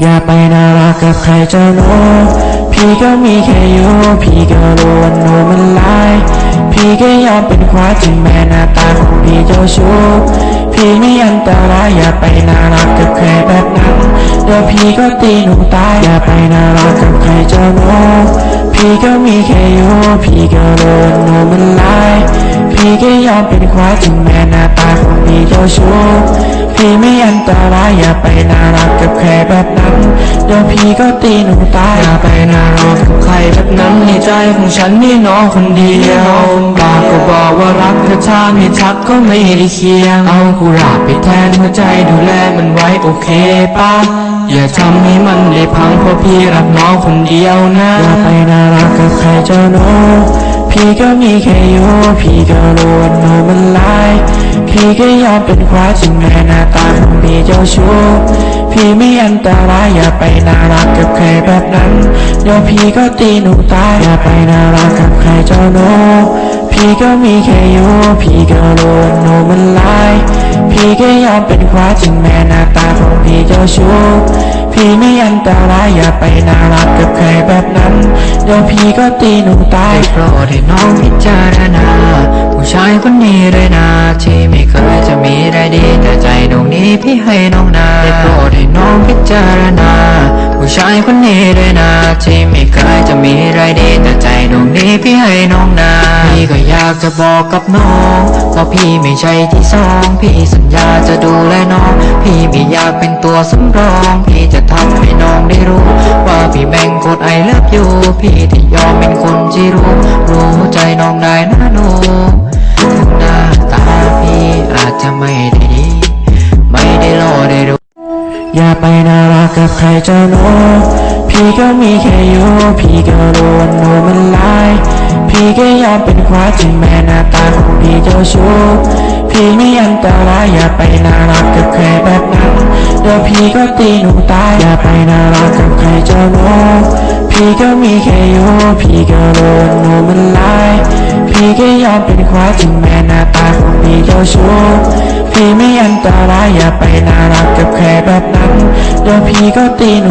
อย่าไปน่ารักกับใครเจ้าหนูพี่ก็มีแค่อยู่พี่ก็รู้ว่าหนูมันลาย พี่ก็ยอมเป็นควายถึงแม้หน้าตาของพี่เจ้าชู้ พี่ไม่อันตรายอย่าไปน่ารักกับใครแบบนั้น เดี๋ยวพี่ก็ตีหนูตาย อย่าไปน่ารักกับใครเจ้าหนูพี่ก็มีแค่อยู่พี่ก็รู้ว่าหนูมันลาย พี่ก็ยอมเป็นควายถึงแม้หน้าตาของพี่เจ้าชู้ พี่ไม่อันตรายอย่าไปน่ารักกับใครแบบนั้นเดี๋ยวพี่ก็ตีหนูตายอย่าไปน่ารักกับใครแบบนั้นในใจของฉันนี่น้องคนเดียวปากก็บอกว่ารักแต่ถ้าไม่ทักก็ไม่ได้เคียงเอากุหลาบไปแทนหัวใจดูแลมันไว้โอเคปะอย่าทำให้มันได้พังเพราะพี่รักน้องคนเดียวนะอย่าไปน่ารักกับใครเจ้าหนูพี่ก็มีแค่อยู่พี่ก็รู้ว่าหนูมัน พี่ก็ยอมเป็นควายถึงแม้หน้าตาของพี่เจ้าชู้พี่ไม่อันตรายอย่าไปน่ารักกับใครแบบนั้น เดี๋ยวพี่ก็ตีหนูตายอย่าไปน่ารักกับใครเจ้าหนูพี่ก็มีแค่อยู่พี่ก็รู้ว่าหนูมันลายพี่ก็ยอมเป็นควายถึงแม้หน้าตาของพี่เจ้าชู้พี่ไม่อันตรายอย่าไปน่ารักกับใครแบบนั้น เดี๋ยวพี่ก็ตีหนูตายโปรดให้น้องพิจารณา เลยนะที่ไม่เคยจะมีอะไรดี แต่ใจดวงนี้พี่ให้น้องนาได้โปรดให้น้องพิจารณา ผู้ชายคนนี้เลยนะที่ไม่เคยจะมีอะไรดี แต่ใจดวงนี้พี่ให้น้องนาพี่ก็อยากจะบอกกับน้องว่าพี่ไม่ใช่ที่สองพี่สัญญาจะดูแลน้อง พี่ไม่อยากเป็นตัวสำรอง พี่จะทำให้น้องได้รู้ ว่าพี่แบ่งกดไอเลิฟอยู่พี่ที่ยอมเป็นคนที่รู้ รู้ใจน้องได้นะ จะไม่ได้ดี ไม่ได้หล่อได้รู้อย่าไปน่ารักกับใครเจ้าหนูพี่ก็มีแค่อยู่ พี่ก็รู้ว่าหนูมันลาย พี่ก็ยอมเป็นควายถึงแม้หน้าตาของพี่เจ้าชู้ พี่ไม่อันตรายอย่าไปน่ารักกับใครแบบนั้น เดี๋ยวพี่ก็ตีหนูตาย อย่าไปน่ารักกับใครเจ้าหนูพี่ก็มีแค่อยู่ พี่ก็รู้ว่าหนูมันลาย ยอมเป็นควายถึงแม้หน้าตาของพี่เจ้าชู้พี่ไม่อันตรายอย่าไปน่ารักกับใครแบบนั้นเดี๋ยวพี่ก็ตีหนู